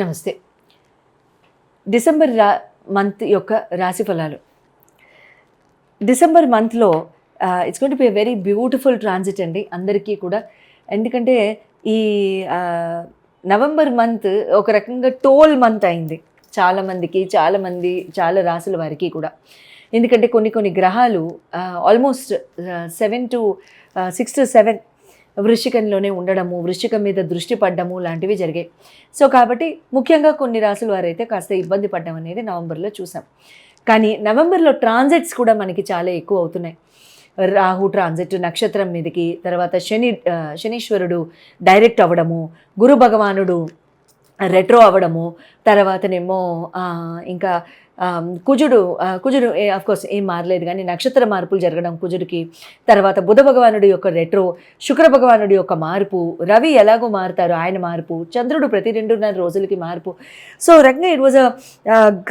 నమస్తే. డిసెంబర్ రా మంత్ యొక్క రాశి ఫలాలు. డిసెంబర్ మంత్లో it's gonna to be very beautiful transit అండి అందరికీ కూడా. ఎందుకంటే ఈ నవంబర్ మంత్ ఒక రకంగా టోల్ మంత్ అయింది చాలామందికి చాలామంది చాలా రాసుల వారికి కూడా. ఎందుకంటే కొన్ని కొన్ని గ్రహాలు almost seven to six to seven వృషికంలోనే ఉండడము వృషికం మీద దృష్టి పడ్డము లాంటివి జరిగాయి. సో కాబట్టి ముఖ్యంగా కొన్ని రాసుల వారైతే కాస్త ఇబ్బంది పడ్డం అనేది నవంబర్లో చూసాం. కానీ నవంబర్లో ట్రాన్జిట్స్ కూడా మనకి చాలా ఎక్కువ అవుతున్నాయి. రాహు ట్రాన్సిట్ నక్షత్రం మీదకి తర్వాత శని శనీశ్వరుడు డైరెక్ట్ అవ్వడము గురు భగవానుడు రెట్రో అవ్వడము తర్వాతనేమో ఇంకా కుజుడు కుజుడు కుజుడు కోర్స్ ఏం మారలేదు కానీ నక్షత్ర మార్పులు జరగడం కుజుడికి. తర్వాత బుధ భగవానుడి యొక్క రెట్రో శుక్ర భగవానుడి యొక్క మార్పు రవి ఎలాగో మారుతారు ఆయన మార్పు చంద్రుడు ప్రతి రెండున్నర రోజులకి మార్పు. సో రకంగా it was a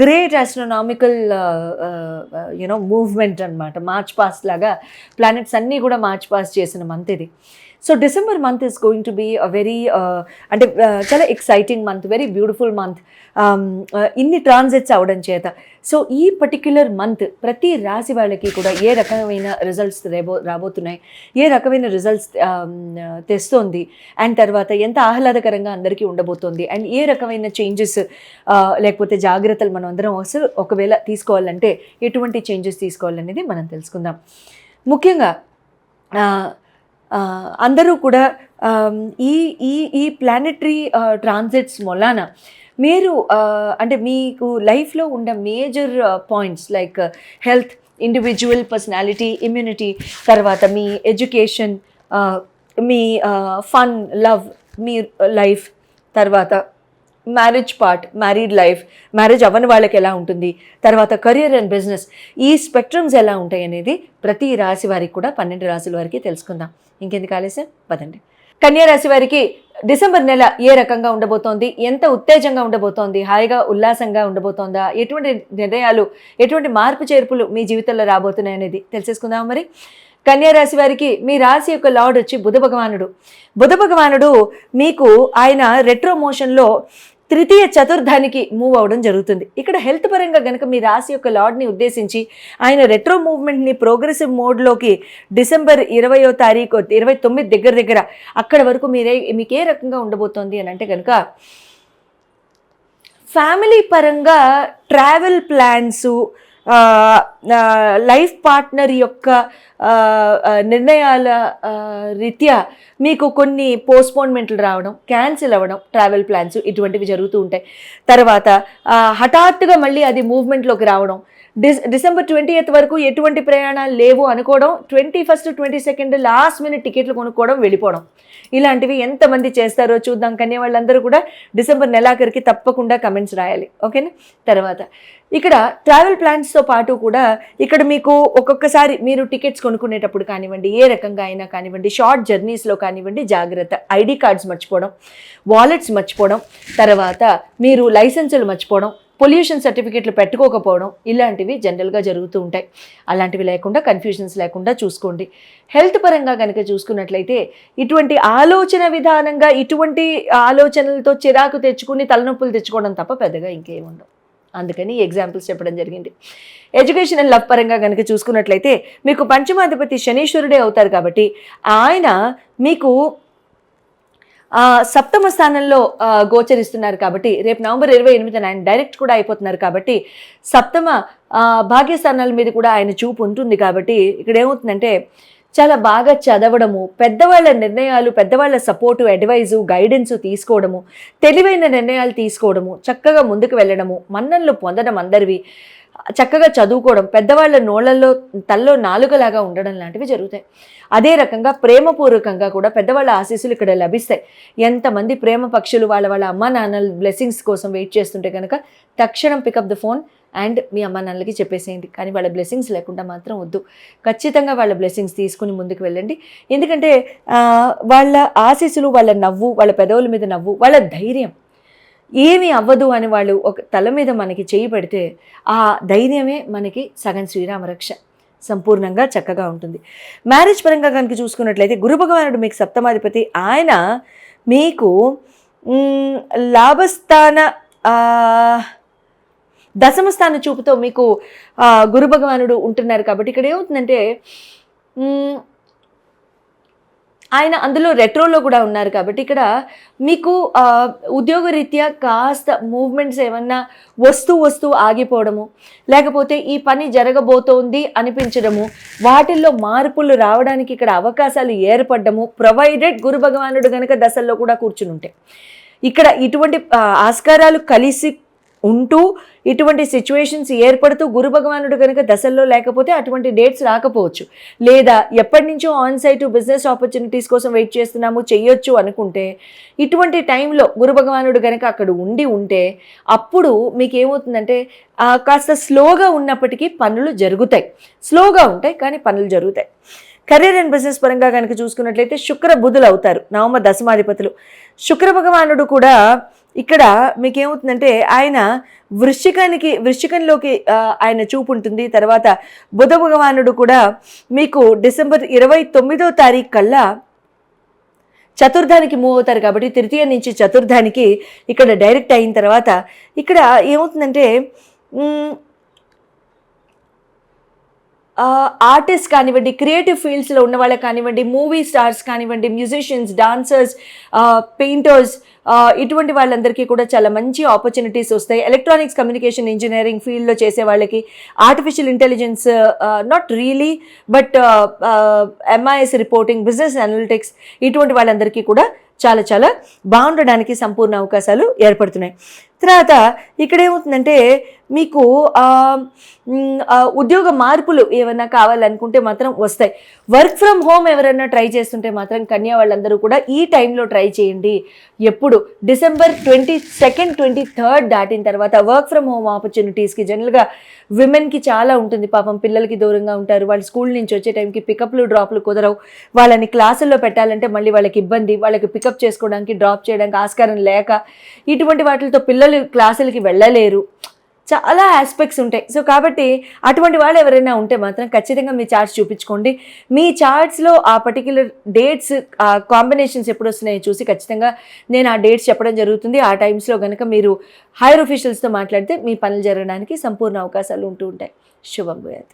great astronomical you know movement అనమాట మార్చ్ పాస్ట్ లాగా ప్లానెట్స్ అన్నీ కూడా మార్చ్ పాస్ చేసిన మంత్ ఇది. So December month is going to be a very అంటే uh, చాలా exciting month very beautiful month ఇన్ని ట్రాన్సిట్స్ అవడం చేత. సో ఈ పర్టిక్యులర్ మంత్ ప్రతి రాశి వాళ్ళకి కూడా ఏ రకమైన రిజల్ట్స్ రేబో రాబోతున్నాయి? ఏ రకమైన రిజల్ట్స్ um, తెస్తోంది? అండ్ తర్వాత ఎంత ఆహ్లాదకరంగా అందరికీ ఉండబోతోంది? అండ్ ఏ రకమైన చేంజెస్ uh, లేకపోతే జాగ్రత్తలు మనం అందరం అసలు ఒకవేళ తీసుకోవాలంటే ఎటువంటి చేంజెస్ తీసుకోవాలనేది మనం తెలుసుకుందాం. ముఖ్యంగా uh, అందరూ కూడా ఈ ఈ ఈ ప్లానెటరీ ట్రాన్సిట్స్ మొలాన మీరు అంటే మీకు లైఫ్లో ఉండే major points like health individual personality immunity తర్వాత మీ ఎడ్యుకేషన్ మీ ఫన్ లవ్ మీ లైఫ్ తర్వాత marriage part married life marriage అవ్వని వాళ్ళకి ఎలా ఉంటుంది? తర్వాత కెరియర్ అండ్ బిజినెస్ ఈ స్పెక్ట్రమ్స్ ఎలా ఉంటాయి అనేది ప్రతి రాశి వారికి కూడా పన్నెండు రాశుల వారికి తెలుసుకుందాం. ఇంకెందుకు ఆలస్యం? పదండి. కన్యా రాశి వారికి డిసెంబర్ నెల ఏ రకంగా ఉండబోతోంది? ఎంత ఉత్తేజంగా ఉండబోతోంది? హాయిగా ఉల్లాసంగా ఉండబోతోందా? ఎటువంటి నిర్ణయాలు ఎటువంటి మార్పు చేర్పులు మీ జీవితంలో రాబోతున్నాయి అనేది తెలిసేసుకుందాం మరి. కన్యా రాశి వారికి మీ రాశి యొక్క లార్డ్ వచ్చి బుధ భగవానుడు. బుధ భగవానుడు మీకు ఆయన రెట్రో మోషన్లో తృతీయ చతుర్థానికి మూవ్ అవ్వడం జరుగుతుంది. ఇక్కడ హెల్త్ పరంగా గనక మీ రాశి యొక్క లార్డ్ని ఉద్దేశించి ఆయన రెట్రో మూవ్మెంట్ని ప్రోగ్రెసివ్ మోడ్లోకి డిసెంబర్ ఇరవయో తారీఖు ఇరవై తొమ్మిది దగ్గర దగ్గర అక్కడ వరకు మీరే మీకు ఏ రకంగా ఉండబోతోంది అని అంటే కనుక ఫ్యామిలీ పరంగా ట్రావెల్ ప్లాన్స్ లైఫ్ పార్ట్నర్ యొక్క నిర్ణయాల రీత్యా మీకు కొన్ని పోస్ట్పోన్మెంట్లు రావడం క్యాన్సిల్ అవ్వడం ట్రావెల్ ప్లాన్స్ ఇటువంటివి జరుగుతూ ఉంటాయి. తర్వాత హఠాత్తుగా మళ్ళీ అది మూవ్మెంట్లోకి రావడం డిస్ డిసెంబర్ ట్వంటీ ఎయిత్ వరకు ఎటువంటి ప్రయాణాలు లేవు అనుకోవడం twenty first twenty second last minute టికెట్లు కొనుక్కోవడం వెళ్ళిపోవడం. ఇలాంటివి ఎంతమంది చేస్తారో చూద్దాం. కానీ వాళ్ళందరూ కూడా డిసెంబర్ నెలాఖరికి తప్పకుండా కమెంట్స్ రాయాలి. ఓకేనా? తర్వాత ఇక్కడ ట్రావెల్ ప్లాన్స్తో పాటు కూడా ఇక్కడ మీకు ఒక్కొక్కసారి మీరు టికెట్స్ కొనుక్కునేటప్పుడు కానివ్వండి ఏ రకంగా అయినా కానివ్వండి షార్ట్ జర్నీస్లో కానివ్వండి జాగ్రత్త. ఐడి కార్డ్స్ మర్చిపోవడం వాలెట్స్ మర్చిపోవడం తర్వాత మీరు లైసెన్సులు మర్చిపోవడం పొల్యూషన్ సర్టిఫికెట్లు పెట్టుకోకపోవడం ఇలాంటివి జనరల్గా జరుగుతూ ఉంటాయి. అలాంటివి లేకుండా కన్ఫ్యూజన్స్ లేకుండా చూసుకోండి. హెల్త్ పరంగా కనుక చూసుకున్నట్లయితే ఇటువంటి ఆలోచన విధానంగా ఇటువంటి ఆలోచనలతో చిరాకు తెచ్చుకుని తలనొప్పులు తెచ్చుకోవడం తప్ప పెద్దగా ఇంకేముండవు అందుకని ఎగ్జాంపుల్స్ చెప్పడం జరిగింది. ఎడ్యుకేషన్ అండ్ లవ్ పరంగా కనుక చూసుకున్నట్లయితే మీకు పంచమాధిపతి శనీశ్వరుడే అవుతారు కాబట్టి ఆయన మీకు సప్తమ స్థానంలో గోచరిస్తున్నారు కాబట్టి రేపు నవంబర్ ఇరవై ఎనిమిదిన ఆయన డైరెక్ట్ కూడా అయిపోతున్నారు కాబట్టి సప్తమ భాగ్యస్థానాల మీద కూడా ఆయన చూపు ఉంటుంది కాబట్టి ఇక్కడ ఏమవుతుందంటే చాలా బాగా చదవడము పెద్దవాళ్ళ నిర్ణయాలు పెద్దవాళ్ళ సపోర్టు అడ్వైజు గైడెన్స్ తీసుకోవడము తెలివైన నిర్ణయాలు తీసుకోవడము చక్కగా ముందుకు వెళ్ళడము మన్ననలు పొందడం అందరివి చక్కగా చదువుకోవడం పెద్దవాళ్ళ నోళ్ళల్లో తల్లో నాలుగలాగా ఉండడం లాంటివి జరుగుతాయి. అదే రకంగా ప్రేమపూర్వకంగా కూడా పెద్దవాళ్ళ ఆశీస్సులు ఇక్కడ లభిస్తాయి. ఎంతమంది ప్రేమ పక్షులు వాళ్ళ వాళ్ళ అమ్మా నాన్నల బ్లెస్సింగ్స్ కోసం వెయిట్ చేస్తుంటే కనుక తక్షణం pick up the phone and మీ అమ్మ నాన్నలకి చెప్పేసేయండి. కానీ వాళ్ళ బ్లెస్సింగ్స్ లేకుండా మాత్రం వద్దు. ఖచ్చితంగా వాళ్ళ బ్లెస్సింగ్స్ తీసుకుని ముందుకు వెళ్ళండి. ఎందుకంటే వాళ్ళ ఆశీస్సులు వాళ్ళ నవ్వు వాళ్ళ పెదవుల మీద నవ్వు వాళ్ళ ధైర్యం ఏమీ అవ్వదు అని వాళ్ళు ఒక తల మీద మనకి చేయి పెడితే ఆ ధైర్యమే మనకి సగం శ్రీరామరక్ష సంపూర్ణంగా చక్కగా ఉంటుంది. మ్యారేజ్ పరంగా కనుక చూసుకున్నట్లయితే గురు భగవానుడు మీకు సప్తమాధిపతి. ఆయన మీకు లాభస్థాన దశమ స్థాన చూపుతో మీకు గురు భగవానుడు ఉంటున్నారు కాబట్టి ఇక్కడ ఏమవుతుందంటే ఆయన అందులో రెట్రోలో కూడా ఉన్నారు కాబట్టి ఇక్కడ మీకు ఉద్యోగరీత్యా కాస్త మూవ్మెంట్స్ ఏమన్నా వస్తూ వస్తూ ఆగిపోవడము లేకపోతే ఈ పని జరగబోతోంది అనిపించడము వాటిల్లో మార్పులు రావడానికి ఇక్కడ అవకాశాలు ఏర్పడము ప్రొవైడెడ్ గురు భగవానుడు గనక దశల్లో కూడా కూర్చుని ఉంటే. ఇక్కడ ఇటువంటి ఆస్కారాలు కలిసి ఉంటూ ఇటువంటి సిచ్యువేషన్స్ ఏర్పడుతూ గురు భగవానుడు కనుక దశల్లో లేకపోతే అటువంటి డేట్స్ రాకపోవచ్చు. లేదా ఎప్పటి నుంచో ఆన్ సైట్ బిజినెస్ ఆపర్చునిటీస్ కోసం వెయిట్ చేస్తున్నాము చెయ్యొచ్చు అనుకుంటే ఇటువంటి టైంలో గురు భగవానుడు కనుక అక్కడ ఉండి ఉంటే అప్పుడు మీకు ఏమవుతుందంటే కాస్త స్లోగా ఉన్నప్పటికీ పనులు జరుగుతాయి. స్లోగా ఉంటాయి కానీ పనులు జరుగుతాయి. కెరీర్ అండ్ బిజినెస్ పరంగా కనుక చూసుకున్నట్లయితే శుక్ర బుధులు అవుతారు నవమ దశమాధిపతులు. శుక్ర భగవానుడు కూడా ఇక్కడ మీకు ఏమవుతుందంటే ఆయన వృశ్చికానికి వృశ్చికంలోకి ఆయన చూపు ఉంటుంది తర్వాత బుధ భగవానుడు కూడా మీకు డిసెంబర్ ఇరవై తొమ్మిదో తారీఖు కల్లా చతుర్థానికి మూవ్ అవుతారు కాబట్టి తృతీయ నుంచి చతుర్థానికి ఇక్కడ డైరెక్ట్ అయిన తర్వాత ఇక్కడ ఏమవుతుందంటే ఆర్టిస్ట్ కానివ్వండి క్రియేటివ్ ఫీల్డ్స్లో ఉన్న వాళ్ళకి కానివ్వండి మూవీ స్టార్స్ కానివ్వండి మ్యూజిషియన్స్ డాన్సర్స్ పెయింటర్స్ ఇటువంటి వాళ్ళందరికీ కూడా చాలా మంచి ఆపర్చునిటీస్ వస్తాయి. ఎలక్ట్రానిక్స్ కమ్యూనికేషన్ ఇంజనీరింగ్ ఫీల్డ్లో చేసే వాళ్ళకి artificial intelligence not really but MIS reporting business analytics ఇటువంటి వాళ్ళందరికీ కూడా చాలా చాలా బాగుండడానికి సంపూర్ణ అవకాశాలు ఏర్పడుతున్నాయి. తర్వాత ఇక్కడ ఏమవుతుందంటే మీకు ఉద్యోగ మార్పులు ఏమైనా కావాలనుకుంటే మాత్రం వస్తాయి. వర్క్ ఫ్రమ్ హోమ్ ఎవరైనా ట్రై చేస్తుంటే మాత్రం కన్యా వాళ్ళందరూ కూడా ఈ టైంలో ట్రై చేయండి. ఎప్పుడు? December twenty second twenty third దాటిన తర్వాత వర్క్ ఫ్రమ్ హోమ్ ఆపర్చునిటీస్కి జనరల్గా విమెన్కి చాలా ఉంటుంది. పాపం పిల్లలకి దూరంగా ఉంటారు. వాళ్ళు స్కూల్ నుంచి వచ్చే టైంకి పికప్లు డ్రాప్లు కుదరవు. వాళ్ళని క్లాసుల్లో పెట్టాలంటే మళ్ళీ వాళ్ళకి ఇబ్బంది వాళ్ళకి పికప్ చేసుకోవడానికి డ్రాప్ చేయడానికి ఆస్కారం లేక ఇటువంటి వాటితో పిల్లలు క్లాసులకి వెళ్ళలేరు. చాలా ఆస్పెక్ట్స్ ఉంటాయి. సో కాబట్టి అటువంటి వాళ్ళు ఎవరైనా ఉంటే మాత్రం ఖచ్చితంగా మీ చార్ట్స్ చూపించుకోండి. మీ చార్ట్స్లో ఆ పర్టిక్యులర్ డేట్స్ ఆ కాంబినేషన్స్ ఎప్పుడు వస్తున్నాయో చూసి ఖచ్చితంగా నేను ఆ డేట్స్ చెప్పడం జరుగుతుంది. ఆ టైమ్స్లో కనుక మీరు హైయర్ ఒఫీషియల్స్తో మాట్లాడితే మీ పనులు జరగడానికి సంపూర్ణ అవకాశాలు ఉంటూ ఉంటాయి. శుభం భూయాత్.